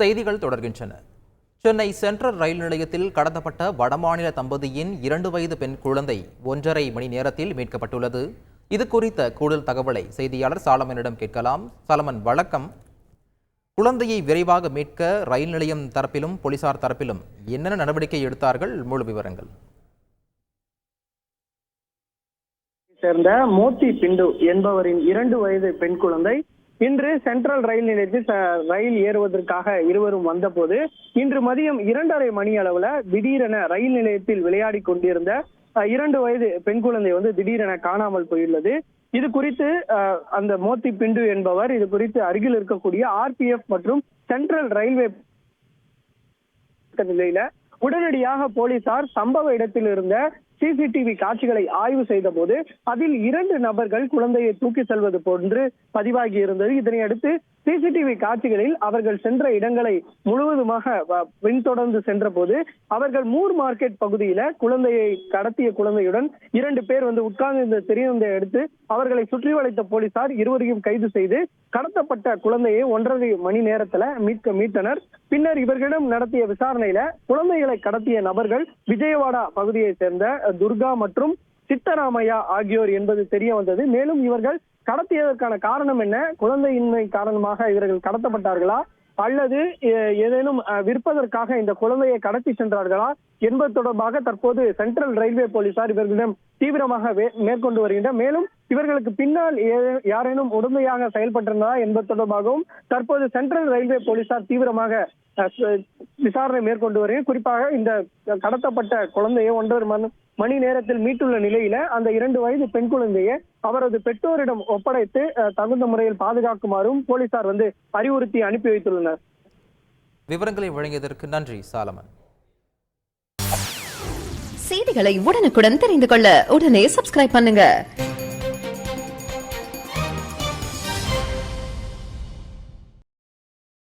செய்திகள் தொடர்கின்றன. சென்னை சென்ட்ரல் ரயில் நிலையத்தில் கடத்தப்பட்ட வடமாநில தம்பதியின் இரண்டு வயது பெண் குழந்தை ஒன்றரை மணி நேரத்தில் மீட்கப்பட்டுள்ளது. இது குறித்த கூடுதல் தகவலை செய்தியாளர் சாலமனிடம் கேட்கலாம். சாலமன் வழக்கம் குழந்தையை விரைவாக மீட்க ரயில் நிலையம் தரப்பிலும் போலீசார் தரப்பிலும் என்னென்ன நடவடிக்கை எடுத்தார்கள்? முழு விவரங்கள். சேர்ந்த மோத்தி பிண்டு என்பவரின் இரண்டு வயது பெண் குழந்தை இன்று சென்ட்ரல் ரயில் நிலையத்தில் ரயில் ஏறுவதற்காக இருவரும் வந்தபோது இன்று மதியம் இரண்டரை மணி அளவுல திடீரென ரயில் நிலையத்தில் விளையாடி கொண்டிருந்த இரண்டு வயது பெண் குழந்தை வந்து திடீரென காணாமல் போயுள்ளது. இது குறித்து அஹ், அந்த மோத்தி பிண்டு என்பவர் இது குறித்து அருகில் இருக்கக்கூடிய ஆர்பிஎஃப் மற்றும் சென்ட்ரல் ரயில்வே நிலையில உடனடியாக போலீசார் சம்பவ இடத்தில் இருந்த சிசிடிவி காட்சிகளை ஆய்வு செய்த போது அதில் இரண்டு நபர்கள் குழந்தையை தூக்கி செல்வது போன்று பதிவாகி இருந்தது. இதனை அடுத்து சிசிடிவி காட்சிகளில் அவர்கள் சென்ற இடங்களை முழுவதுமாக பின்தொடர்ந்து சென்ற போது அவர்கள் மூர் மார்க்கெட் பகுதியில குழந்தையை கடத்திய குழந்தையுடன் இரண்டு பேர் வந்து உட்கார்ந்து தெரியவதை அடுத்து அவர்களை சுற்றி வளைத்த போலீசார் இருவரையும் கைது செய்து கடத்தப்பட்ட குழந்தையை ஒன்றரை மணி நேரத்துல மீட்க மீட்டனர். பின்னர் இவர்களிடம் நடத்திய விசாரணையில குழந்தைகளை கடத்திய நபர்கள் விஜயவாடா பகுதியை சேர்ந்த துர்கா மற்றும் சித்தராமையா ஆகியோர் என்பது தெரிய வந்தது. மேலும் இவர்கள் கடத்தியதற்கான காரணம் என்ன? குழந்தையின்மை காரணமாக இவர்கள் கடத்தப்பட்டார்களா? அல்லது ஏதேனும் விற்பதற்காக இந்த குழந்தையை கடத்தி சென்றார்களா? என்பது தொடர்பாக தற்போது சென்ட்ரல் ரயில்வே போலீசார் இவர்களிடம் தீவிரமாக மேற்கொண்டு வருகின்றனர் மேலும் இவர்களுக்கு பின்னால் யாரேனும் உடந்தையாக செயல்பட்டிருந்ததா என்பது தொடர்பாகவும் தற்போது சென்ட்ரல் ரயில்வே போலீசார் தீவிரமாக விசாரணை மேற்கொண்டு வருகிறது குறிப்பாக இந்த கடத்தப்பட்ட குழந்தையை ஒன்றரை மணி மணி நேரத்தில் மீட்டுள்ள நிலையில அந்த இரண்டு வயது பெண் குழந்தையை அவரது பெற்றோரிடம் ஒப்படைத்து தகுந்த முறையில் பாதுகாக்குமாறும் போலீசார் வந்து அறிவுறுத்தி அனுப்பி வைத்துள்ளனர். விவரங்களை வழங்கியதற்கு நன்றி சாலமன். செய்திகளை உடனுக்குடன் தெரிந்து கொள்ள உடனே சப்ஸ்கிரைப் பண்ணுங்க.